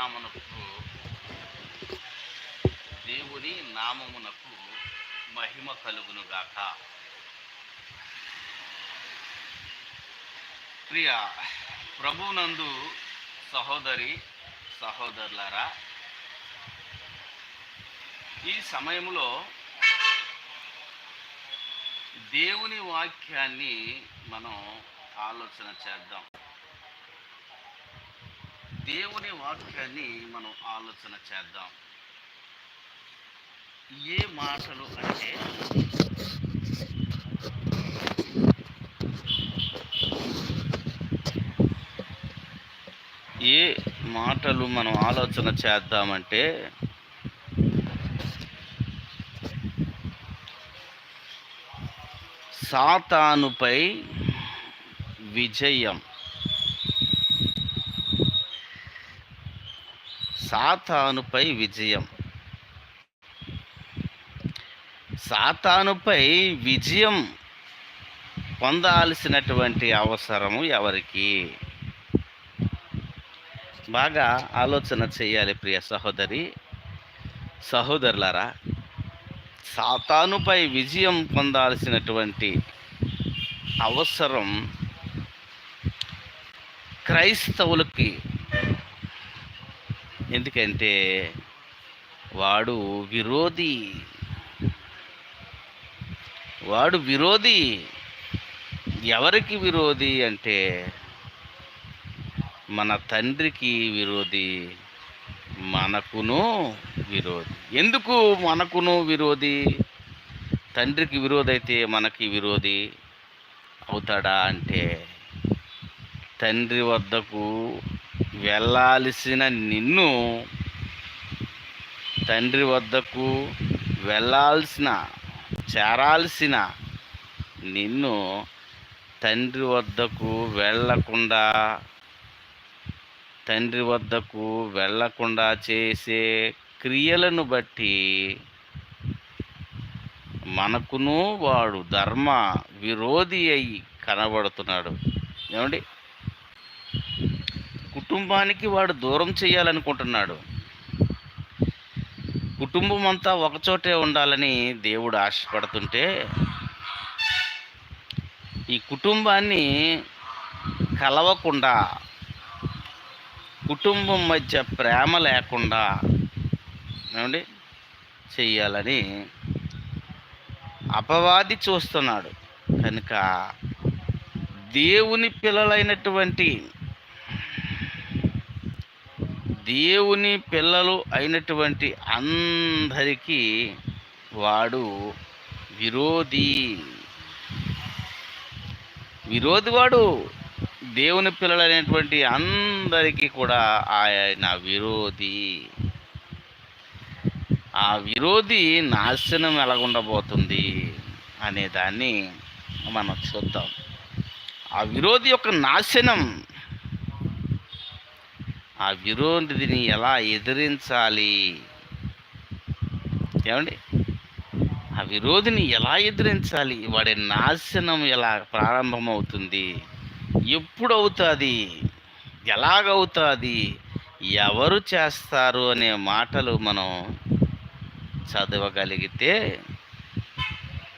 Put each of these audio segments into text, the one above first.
నామమునకు దేవుని నామమునకు మహిమ కలుగునుగాక. ప్రియ ప్రభునందు సహోదరి సహోదరులారా ఈ సమయంలో దేవుని వాక్యాన్ని మనం ఆలోచన చేద్దాం. దేవుని వాక్యాన్ని మనం ఆలోచన చేద్దాం. ఏ మాటలు అంటే ఏ మాటలు మనం ఆలోచన చేద్దామంటే సాతానుపై విజయం. సాతానుపై విజయం. సాతానుపై విజయం పొందాల్సినటువంటి అవసరము ఎవరికి? బాగా ఆలోచన చేయాలి ప్రియ సహోదరి సహోదరులారా. సాతానుపై విజయం పొందాల్సినటువంటి అవసరం క్రైస్తవులకి ఎందుకంటే వాడు విరోధి. వాడు విరోధి. ఎవరికి విరోధి అంటే మన తండ్రికి విరోధి మనకును విరోధి. ఎందుకు మనకును విరోధి? తండ్రికి విరోధి అయితే మనకి విరోధి అవుతాడా అంటే తండ్రి వద్దకు వెళ్ళాల్సిన నిన్ను తండ్రి వద్దకు వెళ్ళాల్సిన చేరాల్సిన నిన్ను తండ్రి వద్దకు వెళ్ళకుండా తండ్రి వద్దకు వెళ్ళకుండా చేసే క్రియలను బట్టి మనకును వాడు ధర్మ విరోధి అయి కనబడుతున్నాడు. ఏమండి? కుటుంబానికి వాడు దూరం చేయాలనుకుంటున్నాడు. కుటుంబం అంతా ఒకచోటే ఉండాలని దేవుడు ఆశపడుతుంటే ఈ కుటుంబాన్ని కలవకుండా కుటుంబం మధ్య ప్రేమ లేకుండా ఏమండి? చెయ్యాలని అపవాది చూస్తున్నాడు. కనుక దేవుని పిల్లలైనటువంటి దేవుని పిల్లలు అయినటువంటి అందరికీ వాడు విరోధి. విరోధి వాడు. దేవుని పిల్లలైనటువంటి అందరికీ కూడా ఆయన విరోధి. ఆ విరోధి నాశనం ఎలాగుండబోతుంది అనే దాన్ని మనం చూద్దాం. ఆ విరోధి యొక్క నాశనం ఆ విరోధిని ఎలా ఎదిరించాలి? ఏమండి? ఆ విరోధిని ఎలా ఎదిరించాలి? వాడి నాశనం ఎలా ప్రారంభమవుతుంది? ఎప్పుడు అవుతుంది ఎలాగవుతుంది? ఎవరు చేస్తారు అనే మాటలు మనం చదవగలిగితే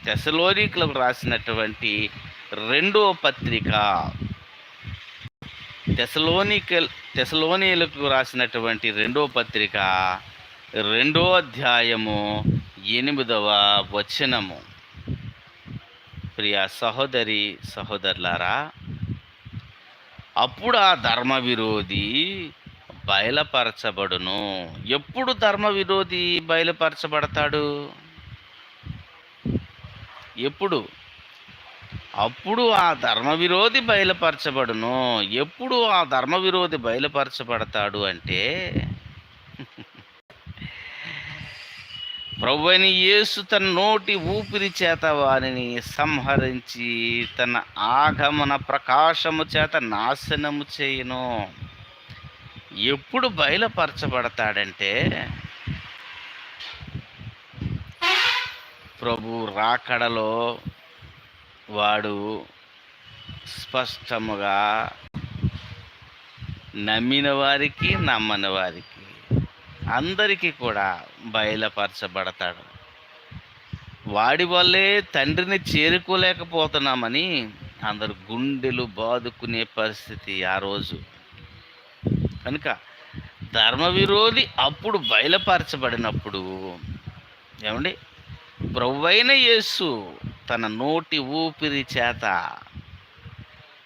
తెసలోనికులకు రాసినటువంటి రెండో పత్రిక తెసలోనికల్ తెసలోనిలకు రాసినటువంటి రెండో పత్రిక రెండో అధ్యాయము ఎనిమిదవ వచనము. ప్రియ సహోదరి సహోదరులారా అప్పుడు ఆ ధర్మ విరోధి బయలుపరచబడును. ఎప్పుడు ధర్మ విరోధి బయలుపరచబడతాడు? ఎప్పుడు? అప్పుడు ఆ ధర్మ విరోధి బయలుపరచబడును. ఎప్పుడు ఆ ధర్మ విరోధి బయలుపరచబడతాడు అంటే ప్రభువైన యేసు తన నోటి ఊపిరి చేత వారిని సంహరించి తన ఆగమన ప్రకాశము చేత నాశనము చేయను. ఎప్పుడు బయలుపరచబడతాడంటే ప్రభు రాకడలో వాడు స్పష్టముగా నమ్మిన వారికి నమ్మని వారికి అందరికీ కూడా బయలుపరచబడతాడు. వాడి వల్లే తండ్రిని చేరుకోలేకపోతున్నామని అందరు గుండెలు బాదుకునే పరిస్థితి ఆ రోజు. కనుక ధర్మ విరోధి అప్పుడు బయలుపరచబడినప్పుడు ఏమండి? ప్రభువైన యేసు తన నోటి ఊపిరి చేత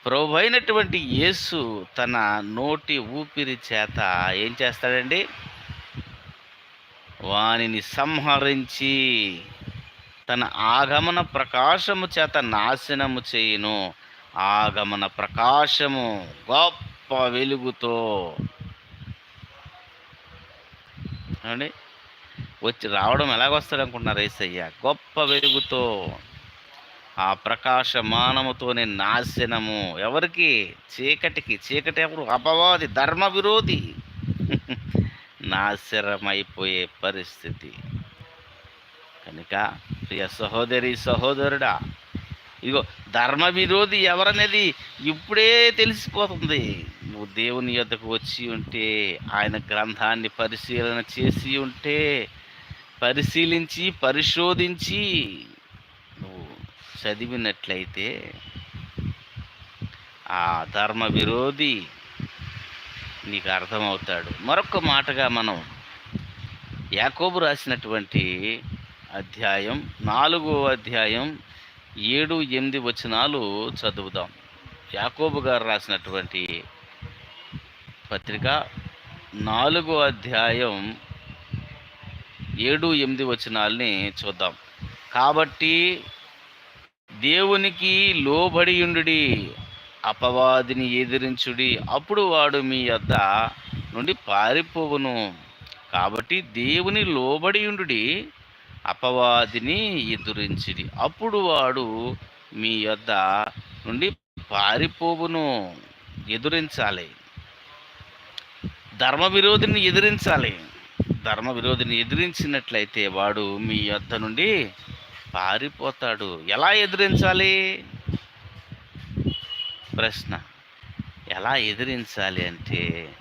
ప్రభువైనటువంటి యేసు తన నోటి ఊపిరి చేత ఏం చేస్తాడండి? వానిని సంహరించి తన ఆగమన ప్రకాశము చేత నాశనము చేయును. ఆగమన ప్రకాశము గొప్ప వెలుగుతో. అండి వచ్చి రావడం ఎలాగొస్తాడు అనుకుంటున్నారు ఏసయ్య గొప్ప వెలుగుతో. ఆ ప్రకాశమానముతోనే నాశనము. ఎవరికి? చీకటికి. చీకటి ఎవరు? అపవాది ధర్మ విరోధి నాశనమైపోయే పరిస్థితి. కనుక ప్రియ సహోదరి సహోదరుడా ఇగో ధర్మ విరోధి ఎవరనేది ఇప్పుడే తెలిసిపోతుంది. నువ్వు దేవుని యొద్దకు వచ్చి ఉంటే ఆయన గ్రంథాన్ని పరిశీలన చేసి ఉంటే పరిశీలించి పరిశోధించి చదివినట్లయితే ఆ ధర్మ విరోధి నీకు అర్థమవుతాడు. మరొక మాటగా మనం యాకోబు రాసినటువంటి అధ్యాయం నాలుగో అధ్యాయం ఏడు ఎనిమిది వచనాలు చదువుదాం. యాకోబు గారు రాసినటువంటి పత్రిక నాలుగో అధ్యాయం ఏడు ఎనిమిది వచనాల్ని చూద్దాం. కాబట్టి దేవునికి లోబడియుండుడి అపవాదిని ఎదిరించుడి. అప్పుడు వాడు మీ యొద్ద నుండి పారిపోవును. కాబట్టి దేవుని లోబడియుండుడి అపవాదిని ఎదురించిడి అప్పుడు వాడు మీ యొద్ద నుండి పారిపోవును. ఎదురించాలి. ధర్మ విరోధిని ఎదిరించాలి. ధర్మ విరోధిని ఎదిరించినట్లయితే వాడు మీ యొద్ద నుండి పారిపోతాడు. ఎలా ఎదిరించాలి? ప్రశ్న. ఎలా ఎదిరించాలి అంటే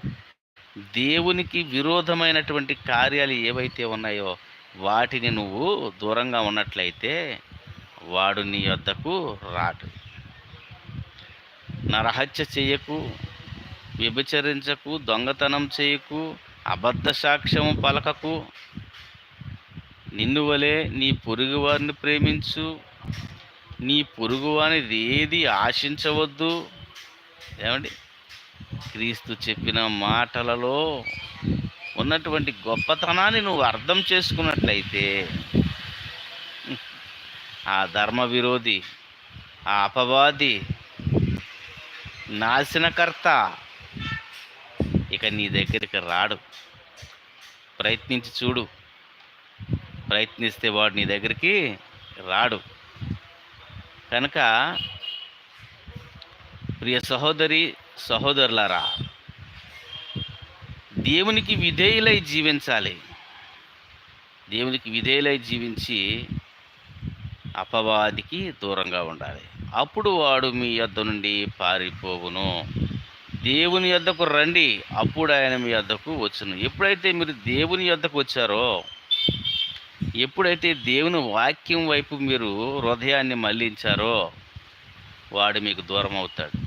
దేవునికి విరోధమైనటువంటి కార్యాలు ఏవైతే ఉన్నాయో వాటిని నువ్వు దూరంగా ఉన్నట్లయితే వాడు నీ వద్దకు రాడు. నరహత్య చేయకు వ్యభిచరించకు దొంగతనం చేయకు అబద్ధ సాక్ష్యము పలకకు నిన్ను వలె నీ పొరుగువారిని ప్రేమించు. నీ పొరుగువానిది ఏది ఆశించవద్దు. ఏమండి? క్రీస్తు చెప్పిన మాటలలో ఉన్నటువంటి గొప్పతనాన్ని నువ్వు అర్థం చేసుకున్నట్లయితే ఆ ధర్మ విరోధి ఆ అపవాది నాశనకర్త ఇక నీ దగ్గరికి రాడు. ప్రయత్నించి చూడు. ప్రయత్నిస్తే వాడు నీ దగ్గరికి రాడు. కనుక ప్రియ సహోదరి సహోదరులారా దేవునికి విధేయులై జీవించాలి. దేవునికి విధేయులై జీవించి అపవాదికి దూరంగా ఉండాలి. అప్పుడు వాడు మీ యొద్ద నుండి పారిపోవును. దేవుని యొద్దకు రండి అప్పుడు ఆయన మీ యొద్దకు వచ్చును. ఎప్పుడైతే మీరు దేవుని యొద్దకు వచ్చారో ఎప్పుడైతే దేవుని వాక్యం వైపు మీరు హృదయాన్ని మళ్ళించారో వాడు మీకు దూరం అవుతాడు.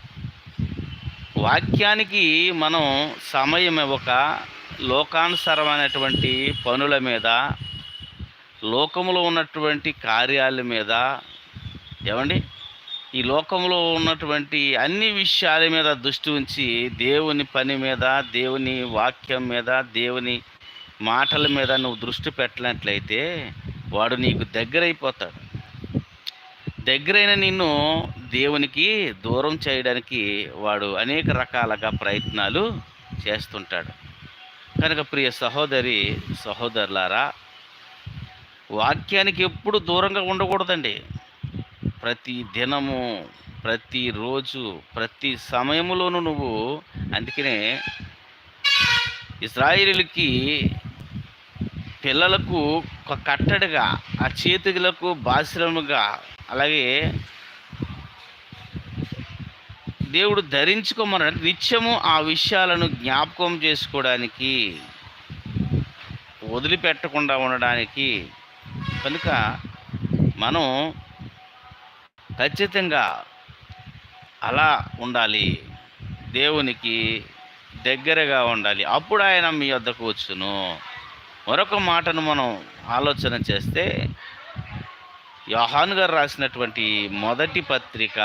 వాక్యానికి మనం సమయం ఇవ్వక లోకానుసరమైనటువంటి పనుల మీద లోకంలో ఉన్నటువంటి కార్యాల మీద ఏమండి? ఈ లోకంలో ఉన్నటువంటి అన్ని విషయాల మీద దృష్టి ఉంచి దేవుని పని మీద దేవుని వాక్యం మీద దేవుని మాటల మీద నువ్వు దృష్టి పెట్టినట్లయితే వాడు నీకు దగ్గరైపోతాడు. దగ్గరైన నిన్ను దేవునికి దూరం చేయడానికి వాడు అనేక రకాలుగా ప్రయత్నాలు చేస్తుంటాడు. కనుక ప్రియ సహోదరి సహోదరులారా వాక్యానికి ఎప్పుడు దూరంగా ఉండకూడదండి. ప్రతి దినము ప్రతిరోజు ప్రతి సమయంలోనూ నువ్వు అందుకనే ఇస్రాయిలీలకి పిల్లలకు ఒక కట్టడిగా ఆ చేతులకు బాసిరముగా అలాగే దేవుడు ధరించుకోమన్నాడు నిత్యము ఆ విషయాలను జ్ఞాపకం చేసుకోవడానికి వదిలిపెట్టకుండా ఉండడానికి కనుక మనం ఖచ్చితంగా అలా ఉండాలి. దేవునికి దగ్గరగా ఉండాలి. అప్పుడు ఆయన మీ వద్దకు వచ్చును. మరొక మాటను మనం ఆలోచన చేస్తే యోహాన్ గారు రాసినటువంటి మొదటి పత్రిక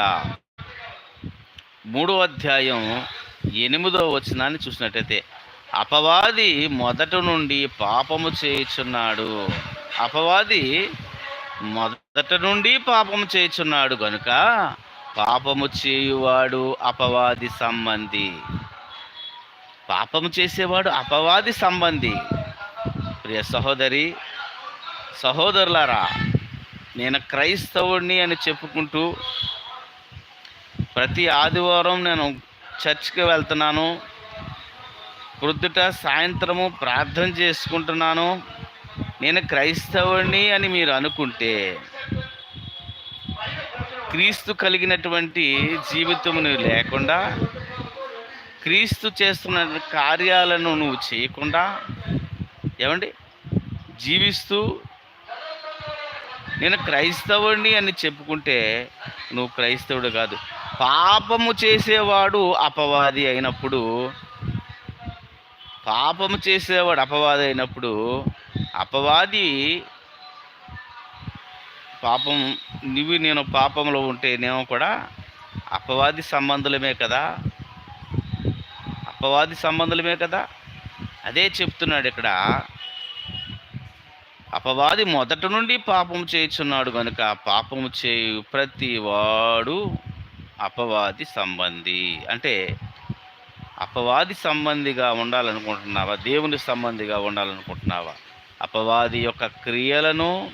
మూడో అధ్యాయం ఎనిమిదో వచనాన్ని చూసినట్టయితే అపవాది మొదట నుండి పాపము చేయుచున్నాడు. అపవాది మొదట నుండి పాపము చేయుచున్నాడు కనుక పాపము చేయువాడు అపవాది సంబంధి. పాపము చేసేవాడు అపవాది సంబంధి. ప్రియ సహోదరి సహోదరులారా నేను క్రైస్తవుడిని అని చెప్పుకుంటూ ప్రతి ఆదివారం నేను చర్చ్కి వెళ్తున్నాను. ప్రొద్దుట సాయంత్రము ప్రార్థన చేసుకుంటున్నాను. నేను క్రైస్తవుడిని అని మీరు అనుకుంటే క్రీస్తు కలిగినటువంటి జీవితము నువ్వు లేకుండా క్రీస్తు చేస్తున్న కార్యాలను నువ్వు చేయకుండా ఏమండి? జీవిస్తూ నేను క్రైస్తవుడిని అని చెప్పుకుంటే నువ్వు క్రైస్తవుడు కాదు. పాపము చేసేవాడు అపవాది అయినప్పుడు పాపము చేసేవాడు అపవాది అయినప్పుడు అపవాది పాపం నువ్వు నేను పాపంలో ఉంటే నేను కూడా అపవాది సంబంధులమే కదా? అపవాది సంబంధులమే కదా? అదే చెప్తున్నాడు ఇక్కడ. అపవాది మొదట నుండి పాపం చేయుచున్నాడు కనుక పాపము చేయు ప్రతి వాడు అపవాది సంబంధి. అంటే అపవాది సంబంధిగా ఉండాలనుకుంటున్నావా? దేవుని సంబంధిగా ఉండాలనుకుంటున్నావా? అపవాది యొక్క క్రియలను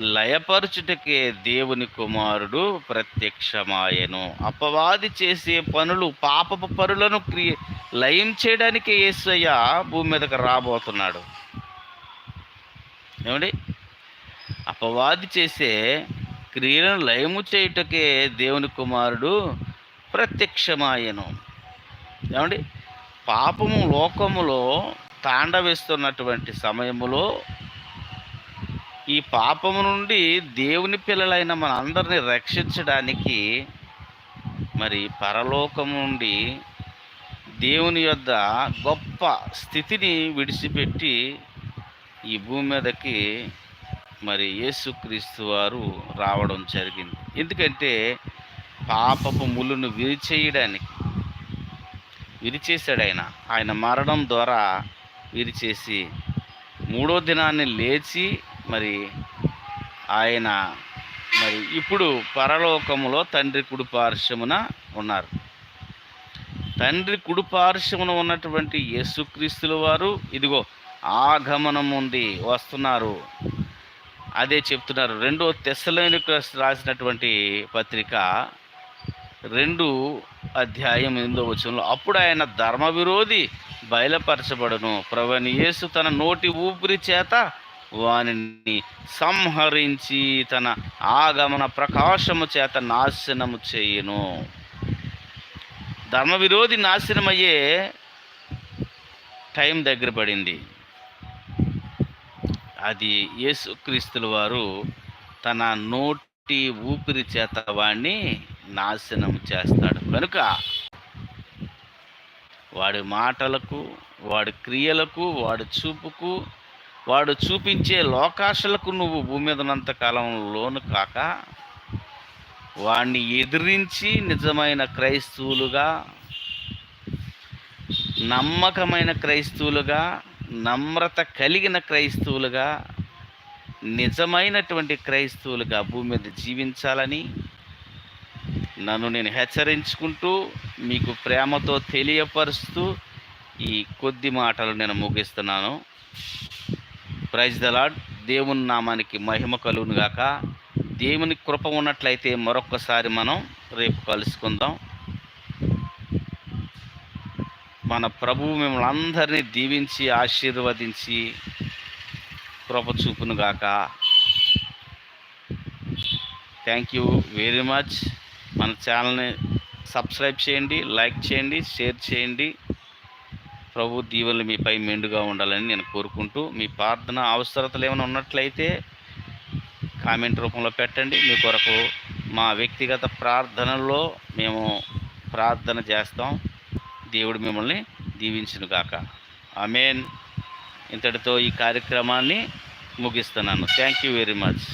లయపరచుటకే దేవుని కుమారుడు ప్రత్యక్షమాయను. అపవాది చేసే పనులు పాపపు పనులను క్రియ లయం చేయడానికే యేసయ్య భూమి మీదకి రాబోతున్నాడు. ఏమండి? అపవాది చేసే క్రియలను లయము చేయుటకే దేవుని కుమారుడు ప్రత్యక్షమాయను. ఏమండి? పాపము లోకములో తాండవేస్తున్నటువంటి సమయములో ఈ పాపము నుండి దేవుని పిల్లలైన మన అందరిని రక్షించడానికి మరి పరలోకము నుండి దేవుని యొద్ద గొప్ప స్థితిని విడిచిపెట్టి ఈ భూమి మీదకి మరి యేసుక్రీస్తు వారు రావడం జరిగింది. ఎందుకంటే పాపపు ముళ్ళును విరిచేయడానికి విరిచేశాడు ఆయన. ఆయన మరణం ద్వారా విరిచేసి మూడో దినాన్ని లేచి మరి ఆయన మరి ఇప్పుడు పరలోకములో తండ్రి కుడి పార్శ్వమున ఉన్నారు. తండ్రి కుడి పార్శ్వమున ఉన్నటువంటి యేసుక్రీస్తుల వారు ఇదిగో ఆగమనం ఉంది వస్తున్నారు. అదే చెప్తున్నారు. రెండో తెస్సలోనికి రాసినటువంటి పత్రిక రెండు అధ్యాయం ఎనిమిదో వచనంలో అప్పుడు ఆయన ధర్మ విరోధి బయలుపరచబడును ప్రవణ యేసు తన నోటి ఊపిరి చేత వానిని సంహరించి తన ఆగమన ప్రకాశము చేత నాశనము చేయును. ధర్మ విరోధి నాశనమయ్యే టైం దగ్గర పడింది. అది యేసుక్రీస్తుల వారు తన నోటి ఊపిరి చేత వాడిని నాశనం చేస్తాడు. కనుక వాడి మాటలకు వాడి క్రియలకు వాడి చూపుకు వాడు చూపించే లోకాశలకు నువ్వు భూమి మీద ఉన్నంత లోను కాక వాడిని ఎదిరించి నిజమైన క్రైస్తవులుగా నమ్మకమైన క్రైస్తవులుగా నమ్రత కలిగిన క్రైస్తవులుగా నిజమైనటువంటి క్రైస్తవులుగా భూమి మీద జీవించాలని నన్ను నేను హెచ్చరించుకుంటూ మీకు ప్రేమతో తెలియపరుస్తూ ఈ కొద్ది మాటలు నేను ముగిస్తున్నాను. ప్రైజ్ ద లాడ్ దేవుని నామానికి మహిమ కలుగును గాక. దేవుని కృప ఉన్నట్లయితే మరొక్కసారి మనం రేపు కలుసుకుందాం. మన ప్రభువు మిమ్మల్ని అందరినీ దీవించి ఆశీర్వదించి కృప చూపును గాక. థ్యాంక్ యూ వెరీ మచ్ మన ఛానల్ని సబ్స్క్రైబ్ చేయండి లైక్ చేయండి షేర్ చేయండి. ప్రభు దీవెనలు మీపై మెండుగా ఉండాలని నేను కోరుకుంటూ మీ ప్రార్థన అవసరతలు ఏమైనా ఉన్నట్లయితే కామెంట్ రూపంలో పెట్టండి. మీ కొరకు మా వ్యక్తిగత ప్రార్థనల్లో మేము ప్రార్థన చేస్తాం. దేవుడు మిమ్మల్ని దీవించునుగాక ఆమెన్. ఇంతటితో ఈ కార్యక్రమాన్ని ముగిస్తున్నాను. Thank you very much